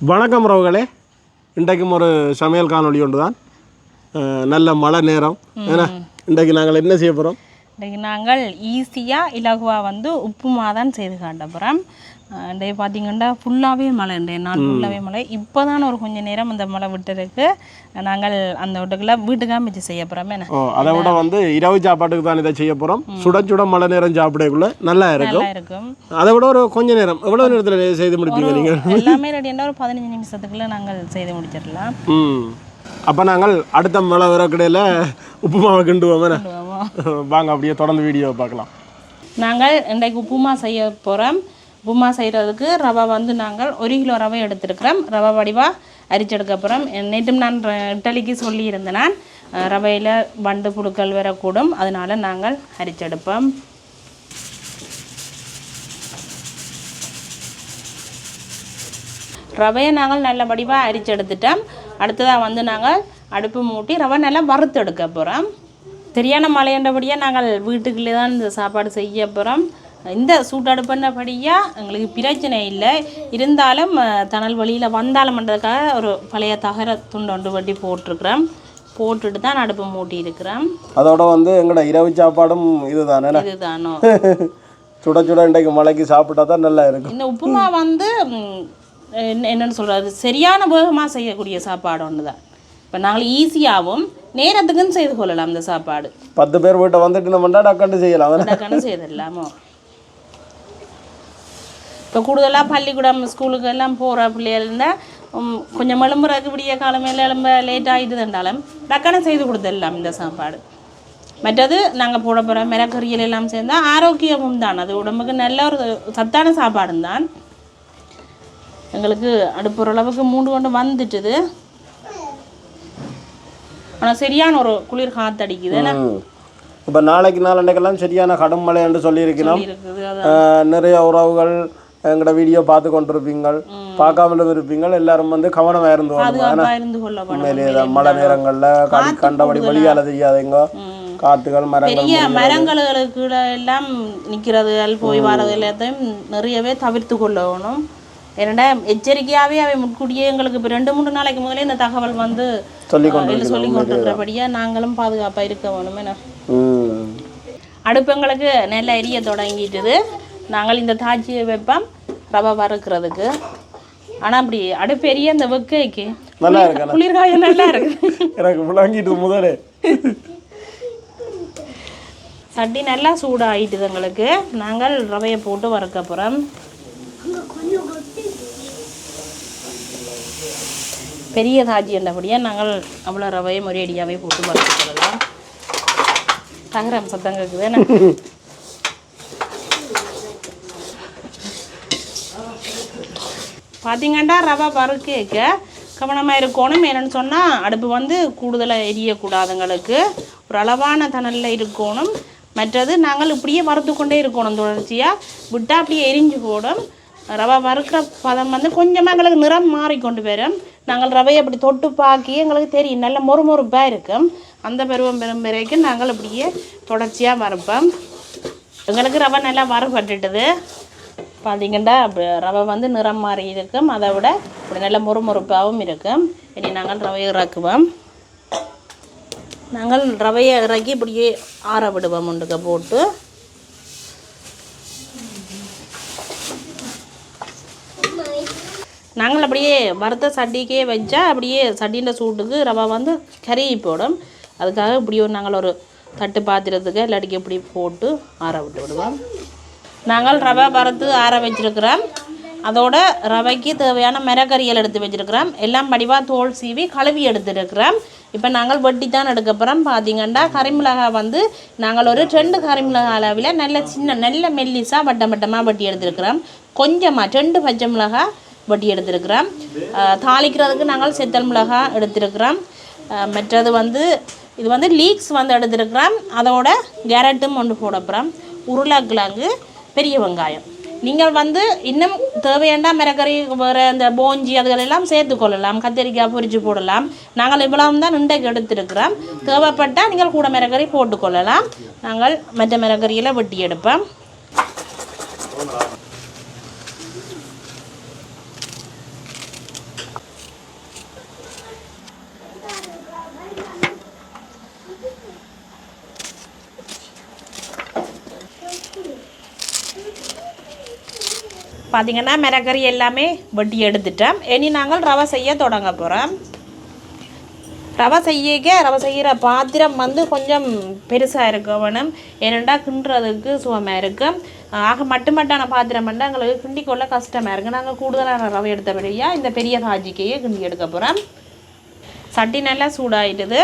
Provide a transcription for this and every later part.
வணக்கம் ரவுகளே இன்றைக்கும் ஒரு சமையல் காணொளி ஒன்று தான் நல்ல மழை நேரம். ஏன்னா இன்றைக்கு நாங்கள் என்ன செய்ய போகிறோம் இன்றைக்கு நாங்கள் ஈஸியாக இலகுவாக வந்து உப்புமா தான் செய்து காட்ட போகிறோம் இன்றைய பார்த்தீங்கன்னா ஃபுல்லாகவே மழை இன்றைய நாள் ஃபுல்லாகவே மழை. இப்போ தான் ஒரு கொஞ்சம் நேரம் அந்த மழை விட்டுருக்கு. நாங்கள் அந்த வீட்டுக்குள்ள வீட்டுக்காக வச்சு செய்ய போகிறோம் என்ன? ஓ அதை விட வந்து இரவு சாப்பாட்டுக்கு தான் இதை செய்ய போகிறோம் சுட சுட மழை நேரம் சாப்பிடக்குள்ள நல்லா இருக்கும். அதை விட ஒரு கொஞ்ச நேரம் எவ்வளோ நேரத்தில் செய்து முடிப்பீங்க நீங்கள்? எல்லாமே ரெடியாக ஒரு பதினஞ்சு நிமிஷத்துக்குள்ள நாங்கள் செய்து முடிச்சிடலாம். ம். அப்போ நாங்கள் அடுத்த மழை வரக்கடையில் உப்புமாவை கிண்டுவோம்? வாங்க அப்படியே தொடர்ந்து வீடியோ பார்க்கலாம். நாங்கள் இன்றைக்கு உப்புமா செய்ய போகிறோம் உப்புமா செய்கிறதுக்கு ரவை வந்து நாங்கள் ஒரு கிலோ ரவை எடுத்துருக்கிறோம். ரவை வடிவாக அரிச்செடுக்க போகிறோம் நேற்றும் நான் இட்டலிக்கு சொல்லியிருந்தேன் நான் ரவையில் வண்டு புழுக்கள் வரக்கூடும். அதனால் நாங்கள் அரிச்செடுப்போம். ரவையை நாங்கள் நல்ல வடிவாக அரிச்செடுத்துட்டோம். அடுத்ததாக வந்து நாங்கள் அடுப்பு மூட்டி ரவை நல்லா வறுத்தெடுக்க போகிறோம் சரியான மழையண்டபடியாக நாங்கள் வீட்டுக்குள்ளே தான் இந்த சாப்பாடு செய்ய போகிறோம் இந்த சூட்டடுப்புன்னபடியாக எங்களுக்கு பிரச்சனை இல்லை. இருந்தாலும் தணல் வழியில் வந்தாலும்ன்றதுக்காக ஒரு பழைய தகர துண்டு ஒன்று வட்டி போட்டிருக்கிறோம். போட்டுட்டு தான் அடுப்பு மூட்டி இருக்கிறோம். அதோட வந்து எங்களோட இரவு சாப்பாடும் இதுதானே இதுதானோ? சுட சுட இன்றைக்கு மழைக்கு சாப்பிட்டா தான் நல்லா இருக்கும். இந்த உப்புமா வந்து என்னன்னு சொல்கிறது சரியான வேகமாக செய்யக்கூடிய சாப்பாடு ஒன்று தான். இப்போ நாங்கள் ஈஸியாகவும் நேரத்துக்குன்னு செய்து கொள்ளலாம் இந்த சாப்பாடு. பத்து பேர் வீட்டை வந்துட்டு நம்ம டக்கண்டு செய்யலாம்? டக்குன்னு செய்திடலாமோ இப்போ கூடுதலாக பள்ளிக்கூடம் ஸ்கூலுக்கு எல்லாம் போகிற பிள்ளைகள் இருந்தால் கொஞ்சம் எழும்புறதுக்கு விடிய காலமையில் எழும்ப லேட் ஆகிட்டுதுன்றாலும் டக்குன்னு செய்து கொடுத்துடலாம் இந்த சாப்பாடு மற்றது நாங்கள் போட போகிற மிளகறியல் எல்லாம் சேர்ந்தால் ஆரோக்கியமும் தான் அது உடம்புக்கு நல்ல ஒரு சத்தான சாப்பாடும் தான் எங்களுக்கு அடுப்பு ஓரளவுக்கு மூண்டு கொண்டு வந்துட்டுது ஆனால் சரியான ஒரு குளிர் காத்தடிக்குது என்ன ம் இப்போ நாளைக்கு நாளன்னைக்கெல்லாம் சரியான கடும் மழை என்று சொல்லியிருக்கிறோம் நிறைய உறவுகள் எங்களோட வீடியோ பார்த்து கொண்டிருப்பீங்கள். பார்க்காமலும் இருப்பீங்கள். எல்லாரும் வந்து கவனமாக இருந்து வரணும். உண்மையிலேயே மழை நேரங்களில் கண் கண்டபடி வெளியால தெரியாதீங்க காட்டுகள் மரங்கள் பெரிய மரங்களுக்கு எல்லாம் நிற்கிறதுகள் போய் வர்றது எல்லாத்தையும் நிறையவே தவிர்த்து கொள்ளணும். ஏன்னா எச்சரிக்கையாகவே அவை முன்கூட்டியே எங்களுக்கு இப்போ ரெண்டு மூணு நாளைக்கு முதலே இந்த தகவல் வந்து சொல்லி கொண்டிருக்கிறபடியா நாங்களும் பாதுகாப்பாக இருக்க வேணும். அடுப்பு எங்களுக்கு நல்லா எரிய தொடங்கிட்டுது. நாங்கள் இந்த தாச்சியை வைப்போம் ரவை வறுக்கிறதுக்கு. ஆனால் அப்படி அடுப்பு எரிய அந்த வெக்கைக்கு நல்லா இருக்கு குளிர்காயம் நல்லா இருக்கு. எனக்கு விளங்கிட்டு முதலே. சட்டி நல்லா சூடாகிட்டுது எங்களுக்கு. நாங்கள் ரவையை போட்டு வறுக்க போகிறோம் பெரிய தாஜி என்றபடியாக நாங்கள் அவ்வளோ ரவையை முறையடியாகவே போட்டு வறுத்து கொள்ளலாம் தகரம் சத்தம் கேட்குது பார்த்தீங்கன்னா ரவை வறுக்க கவனமாக இருக்கணும். என்னென்னு சொன்னால் அடுப்பு வந்து கூடுதலாக எரியக்கூடாதுங்களுக்கு. ஒரு அளவான தணலில் இருக்கணும். மற்றது நாங்கள் இப்படியே வறுத்து கொண்டே இருக்கணும் தொடர்ச்சியாக விட்டால் அப்படியே எரிஞ்சு போடும். ரவை வறுக்கிற பதம் வந்து கொஞ்சமாக எங்களுக்கு நிறம் மாறிக்கொண்டு வரும். நாங்கள் ரவையை அப்படி தொட்டு பாக்கி எங்களுக்கு தெரியும். நல்ல மொறுமொறுப்பாக இருக்கும். அந்த பருவம் பெறும் வரைக்கும் நாங்கள் அப்படியே தொடர்ச்சியாக வறுப்போம். எங்களுக்கு ரவை நல்லா வறுபட்டுட்டுது. பார்த்தீங்கன்னா ரவை வந்து நிறம் மாறி இருக்கும். அதை விட இப்படி நல்ல முறுமுறுப்பாகவும் இருக்கும். இனி நாங்கள் ரவையை இறக்குவோம். நாங்கள் ரவையை இறக்கி இப்படியே ஆற விடுவோம் ஒன்றுக்க போட்டு. நாங்கள் அப்படியே வறுத்த சட்டிக்கே வச்சா அப்படியே சட்டின்ற சூட்டுக்கு ரவை வந்து கருகி போடும். அதுக்காக இப்படியோ நாங்கள் ஒரு தட்டு பாத்திரத்துக்கு இல்லாட்டிக்கு இப்படி போட்டு ஆற விட்டு விடுவோம். நாங்கள் ரவை வறுத்து ஆற வச்சிருக்கிறோம். அதோட ரவைக்கு தேவையான மிரக்கறியல் எடுத்து வச்சிருக்கிறோம். எல்லாம் படிவாக தோல் சீவி கழுவி எடுத்துருக்கிறோம். இப்போ நாங்கள் வெட்டி தான் எடுக்க போகிறோம் பார்த்தீங்கன்னா கறிமிளகாய் வந்து நாங்கள் ஒரு ரெண்டு கறிமிளகாய் அளவில் நல்ல சின்ன நல்ல மெல்லிஸாக வட்டம் வட்டமாக வெட்டி எடுத்துருக்கிறோம். கொஞ்சமாக ரெண்டு பச்சை மிளகாய் வெட்டி எடுத்துருக்கிறோம். தாளிக்கிறதுக்கு நாங்கள் செத்தல் மிளகாய் எடுத்துருக்கிறோம். மற்றது வந்து இது வந்து லீக்ஸ் வந்து எடுத்துருக்கிறோம். அதோட கேரட்டும் ஒன்று போட போகிறோம் உருளைக்கிழங்கு பெரிய வெங்காயம். நீங்கள் வந்து இன்னும் தேவையான மிரக்கறி வேறு இந்த போஞ்சி அதுகளெல்லாம் சேர்த்து கொள்ளலாம். கத்திரிக்காய் பொரிச்சு போடலாம். நாங்கள் இவ்வளவு தான் இன்றைக்கு எடுத்திருக்கிறோம். தேவைப்பட்டால் நீங்கள் கூட மிரக்கறி போட்டுக்கொள்ளலாம் நாங்கள் மற்ற மிரக்கறியில் வெட்டி எடுப்போம். பார்த்தீங்கன்னா மிரக்கறி எல்லாமே வெட்டி எடுத்துட்டோம் இனி நாங்கள் ரவை செய்ய தொடங்க போகிறோம் ரவை செய்யக்க ரவை செய்கிற பாத்திரம் வந்து கொஞ்சம் பெருசாக இருக்க வேணும். ஏனெண்டா கிண்டுறதுக்கு சுகமாக இருக்கும் ஆக மட்டு மட்டான பாத்திரம் பண்ணால் எங்களுக்கு கிண்டிக்கொள்ள கஷ்டமாக இருக்குது நாங்கள் கூடுதலான ரவை எடுத்தபடியாக இந்த பெரிய காஜிக்கையே கிண்டி எடுக்க போகிறோம் சட்டி நல்லா சூடாகிடுது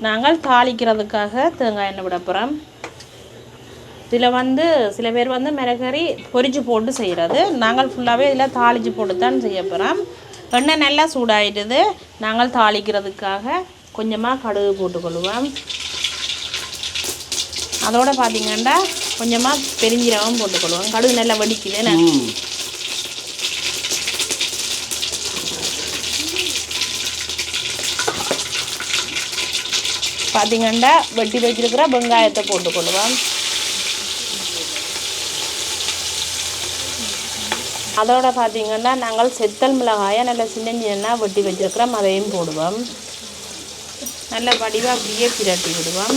நாங்கள் தாளிக்கிறதுக்காக தேங்காய் எண்ணெய் விட போகிறோம் இதில் வந்து சில பேர் வந்து மிளகறி பொரிச்சு போட்டு செய்கிறது. நாங்கள் ஃபுல்லாகவே இதில் தாளித்து போட்டு தான் செய்ய போகிறோம். எண்ணெய் நல்லா சூடாயிட்டுது. நாங்கள் தாளிக்கிறதுக்காக கொஞ்சமாக கடுகு போட்டுக்கொள்வோம். அதோட பார்த்தீங்கன்னா கொஞ்சமாக பெருஞ்சீரகம் போட்டுக்கொள்வோம். கடுகு நல்லா வெடிக்குது பார்த்தீங்கன்னா வெட்டி வச்சிருக்கிற வெங்காயத்தை போட்டுக்கொள்வோம். அதோட பார்த்திங்கன்னா நாங்கள் செத்தல் மிளகாயை நல்லா சின்ன சின்ன வெட்டி வச்சுருக்கிறோம். அதையும் போடுவோம். நல்ல வடிவாக அப்படியே பிரட்டி விடுவோம்.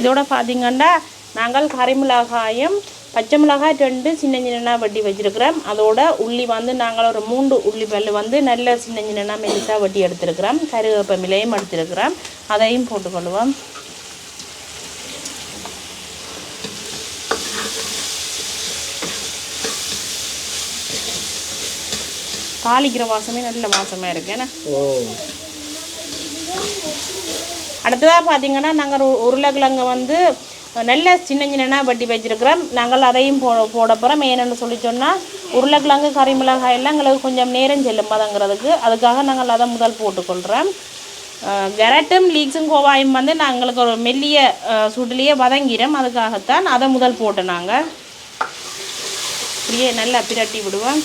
இதோட பார்த்திங்கன்னா நாங்கள் கறி மிளகாயும் பச்சை மிளகாய் ரெண்டு சின்ன சின்ன வட்டி வச்சிருக்கிறோம் அதோட உள்ளி வந்து நாங்கள் ஒரு மூன்று உள்ளி பல் வந்து நல்ல சின்ன சின்ன மெலிசாக வட்டி எடுத்திருக்கிறோம் கருவேப்பமிலையும் எடுத்திருக்கிறோம் அதையும் போட்டுக்கொள்வோம். தாளிக்கிற வாசமே நல்ல வாசமாக இருக்கு. என்ன? ஓ. அடுத்ததாக பார்த்தீங்கன்னா நாங்கள் உருளைக்கிழங்கு வந்து நல்ல சின்ன சின்னனாக வெட்டி வச்சுருக்கிறோம். நாங்கள் அதையும் போ போட போகிறோம் ஏன்னு சொல்லி சொன்னால் உருளைக்கிழங்கு கறி மிளகாய் எல்லாம் எங்களுக்கு கொஞ்சம் நேரம் செல்லும் பதங்கிறதுக்கு அதுக்காக நாங்கள் அதை முதல் போட்டுக்கொள்கிறோம் கரட்டும் லீக்ஸும் கோவாயும் வந்து நாங்களுக்கு ஒரு மெல்லிய அஹ், வதங்கிறோம் அதுக்காகத்தான் அதை முதல் போட்டு நாங்கள் இப்படியே நல்லா பிரட்டி விடுவோம்.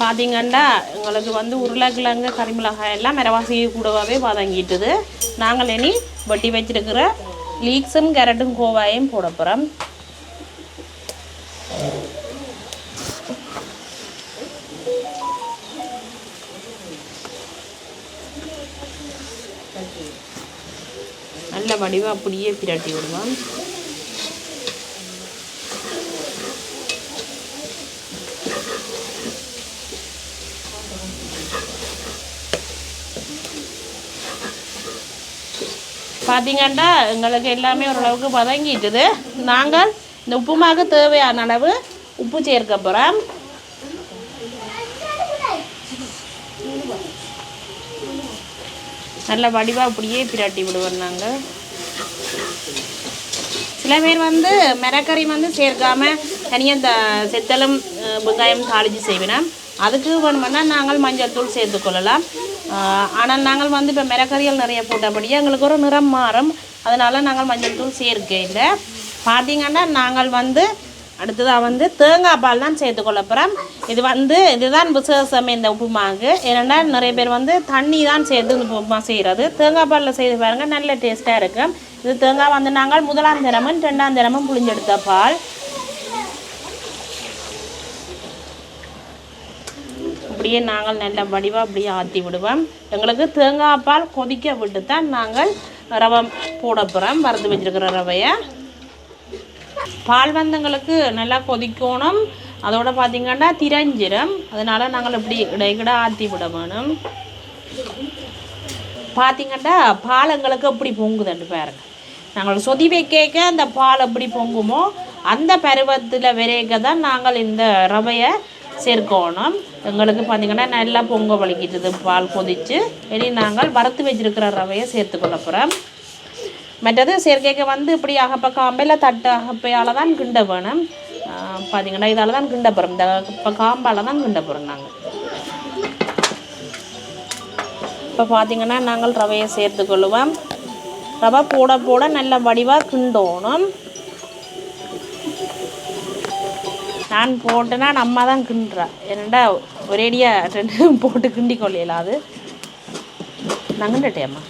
பார்த்தீங்கன்னா எங்களுக்கு வந்து உருளைக்கிழங்கு கறிமிளகாய் எல்லாம் மிரவாசி கூடவே வதங்கிட்டுது. நாங்கள் இனி வட்டி வச்சிருக்கிற லீக்ஸும் கேரட்டும் கோவாயும் போட போகிறோம் நல்ல வடிவம் அப்படியே பிரட்டி விடுவோம். பார்த்தீங்கன்னா எங்களுக்கு எல்லாமே ஓரளவுக்கு வதங்கிட்டுது. நாங்கள் இந்த உப்புமாவுக்கு தேவையான அளவு உப்பு சேர்க்க போகிறோம் நல்ல வடிவாக அப்படியே பிராட்டி விடுவோம் நாங்கள். சில பேர் வந்து மிரக்கறி வந்து சேர்க்காம தனியாக த செத்தலும் வெங்காயம் தாளித்து செய்வேன். அதுக்கு வேணுமென்னா நாங்கள் மஞ்சள் தூள் சேர்த்துக்கொள்ளலாம் கொள்ளலாம். ஆனால் நாங்கள் வந்து இப்போ மிரக்கறிகள் நிறைய போட்டபடியே எங்களுக்கு ஒரு நிறம் மாறும். அதனால் நாங்கள் மஞ்சள் தூள் சேர்க்கையில் பார்த்திங்கன்னா பார்த்தீங்கன்னா நாங்கள் வந்து அடுத்ததாக வந்து தேங்காய் பால் தான் சேர்த்துக்கொள்ள போகிறோம் இது வந்து இதுதான் விசேஷம் இந்த உப்புமாவுக்கு. ஏன்னா நிறைய பேர் வந்து தண்ணி தான் சேர்த்து இந்த உப்புமா செய்கிறது தேங்காய் பாலில் செய்து பாருங்கள் நல்ல டேஸ்ட்டாக இருக்கும். இது தேங்காய் வந்து நாங்கள் முதலாம் தினமும் ரெண்டாம் தினமும் புளிஞ்செடுத்த பால். அப்படியே நாங்கள் நல்ல வடிவாக அப்படியே ஆற்றி விடுவோம். எங்களுக்கு தேங்காய் பால் கொதிக்க விட்டு தான் நாங்கள் ரவை போட போகிறோம் வறுத்து வச்சிருக்கிற ரவையை. பால் வந்தங்களுக்கு நல்லா கொதிக்கணும். அதோட பார்த்திங்கன்னா திரஞ்சிரம். அதனால் நாங்கள் இப்படி இடைக்கிட ஆற்றி விட வேணும். பார்த்திங்கன்னா பால் எங்களுக்கு எப்படி பொங்குதுன்னு பாருங்க. நாங்கள் சொதி வைக்க அந்த பால் எப்படி பொங்குமோ அந்த பருவத்தில் விரைக்க தான் நாங்கள் இந்த ரவையை சேர்க்கணும். எங்களுக்கு பார்த்தீங்கன்னா நல்லா பொங்க வலிக்கிட்டது பால் கொதித்து இனி நாங்கள் வறுத்து வச்சிருக்கிற ரவையை சேர்த்துக்கொள்ள போகிறோம் மற்றது செயற்கைக்கு வந்து இப்படி அகப்ப காம்பில் தட்டு அகப்பையால் தான் கிண்ட வேணும். பார்த்திங்கன்னா பார்த்தீங்கன்னா இதால் தான் கிண்ட போகிறோம் இந்த இப்போ காம்பால் தான் கிண்ட போகிறோம் நாங்கள் இப்போ பார்த்தீங்கன்னா நாங்கள் ரவையை சேர்த்துக்கொள்ளுவோம் ரவை போட போட நல்ல வடிவாக கிண்டோணும். நான் போட்டேன்னா நம்ம தான் கிண்டுறா. என்னடா ஒரேடியாக ரெண்டு போட்டு கிண்டி கொள்ளையில அது? நான் கிண்டட்டேம்மா.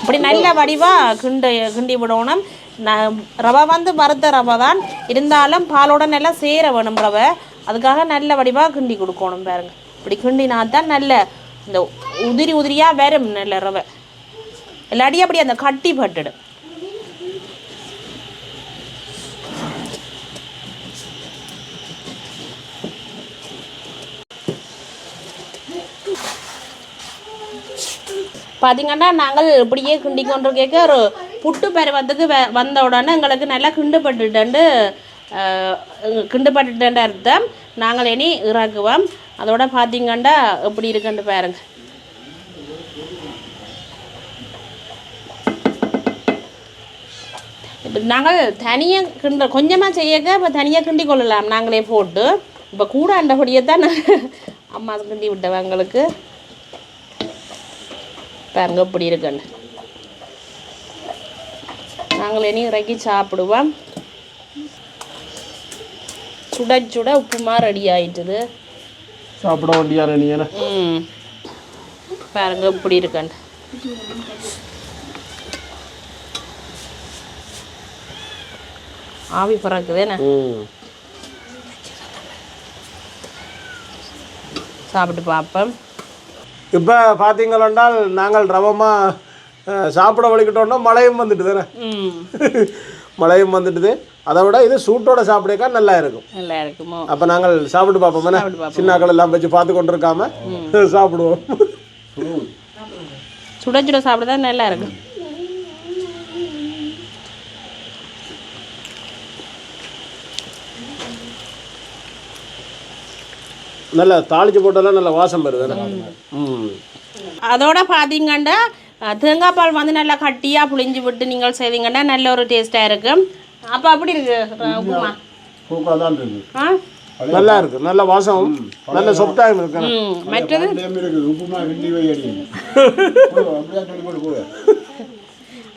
இப்படி நல்ல வடிவாக கிண்டு கிண்டி விடணும். நான் ரவை வந்து வறுத்த ரவை தான். இருந்தாலும் பாலோட நல்லா சேர வேணும் ரவை. அதுக்காக நல்ல வடிவாக கிண்டி கொடுக்கணும் பாருங்க. இப்படி கிண்டினா தான் நல்ல இந்த உதிரி உதிரியாக வரும் நல்ல ரவை. இல்லாட்டி அப்படி அந்த கட்டி பட்டுடும். பார்த்தீங்கன்னா நாங்கள் இப்படியே கிண்டி கொண்டு கேட்க ஒரு புட்டு பருவத்துக்கு வ வந்த உடனே எங்களுக்கு நல்லா கிண்டுபட்டுட்டு கிண்டுபட்டுட்டு அர்த்தம். நாங்கள் இனி இறக்குவோம். அதோட பார்த்தீங்கன்னா எப்படி இருக்குன்னு பாருங்க. இப்போ நாங்கள் தனியாக கிண்ட கொஞ்சமாக செய்யக்க இப்போ தனியாக கிண்டி கொள்ளலாம். நாங்களே போட்டு. இப்போ கூட அண்டபடியே தான் அம்மா கிண்டி விட்டவங்களுக்கு. பாருங்க இப்படி இருக்குன்னு. நாங்கள் இனி இறக்கி சாப்பிடுவோம். சுட சுட உப்புமா ரெடி ஆயிட்டுது. சாப்பிட வேண்டியாரு நீ என்ன? ம். பாருங்க இப்படி இருக்குன்னு. ஆவி பறக்குதேண்ணே சாப்பிட்டு பார்ப்போம். இப்போ பார்த்தீங்களென்றால் நாங்கள் ரவமாக சாப்பிட வலிக்கிட்டோம்னா மழையும் வந்துட்டு தானே? மழையும் வந்துட்டுது. அதை விட இது சூட்டோட சாப்பிடக்கா நல்லா இருக்கும். நல்லா இருக்குமோ? அப்போ நாங்கள் சாப்பிட்டு பார்ப்போம் என்ன? சாப்பிட்டு பார்ப்போம். சின்னாக்கள் எல்லாம் வச்சு பார்த்து கொண்டு இருக்காம சாப்பிடுவோம். சுட சுட சாப்பிட தான் நல்லா இருக்கும். நல்லா தாளிச்சு போட்டாலும் நல்ல வாசம் வருது. ம். அதோட பார்த்தீங்கன்னா தேங்காய் பால் வந்து நல்லா கட்டியாக புளிஞ்சு விட்டு நீங்கள் செய்தீங்கன்னா நல்ல ஒரு டேஸ்ட்டாக இருக்கும் அப்போ அப்படி இருக்கு உப்புமா? நல்லா இருக்கு. நல்ல வாசம் நல்ல சொப்டாயும் இருக்கு. ம். மற்றது?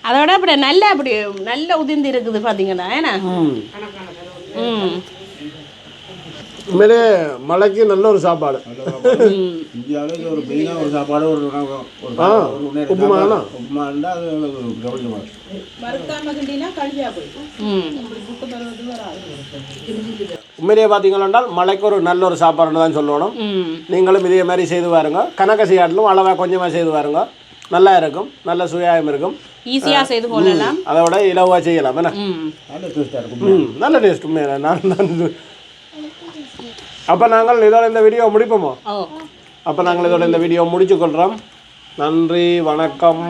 அதோட அப்படி நல்ல அப்படி நல்ல உதிர்ந்து இருக்குது பார்த்தீங்கன்னா ஏன்னா? ம். ம். உண்மையிலே மழைக்கு நல்ல ஒரு சாப்பாடு. இந்தியாவில் ஒரு மெயினாக ஒரு சாப்பாடு ஒரு ஆ, உப்புமா? உப்புமா இருந்தால் அது ஒரு கவனிக்கமாக ம். உண்மையிலேயே பார்த்தீங்கன்னா மழைக்கு ஒரு நல்ல ஒரு சாப்பாடுன்னு தான் சொல்லணும். நீங்களும் இதே மாதிரி செய்து பாருங்க. கணக்க செய்யாட்டிலும் அளவாக கொஞ்சமாக செய்து பாருங்க. நல்லா இருக்கும். நல்ல சுயாயம் இருக்கும். ஈஸியாக செய்து கொள்ளலாம். அதை விட இலவாக செய்யலாம். என்ன? நல்ல டேஸ்ட்டாக இருக்கும் நல்ல டேஸ்ட் உண்மையில. நான் நான் அப்போ நாங்கள் இதோட இந்த வீடியோ முடிப்போமோ? அப்போ நாங்கள் இதோட இந்த வீடியோ முடிச்சு கொள்கிறோம் நன்றி வணக்கம்.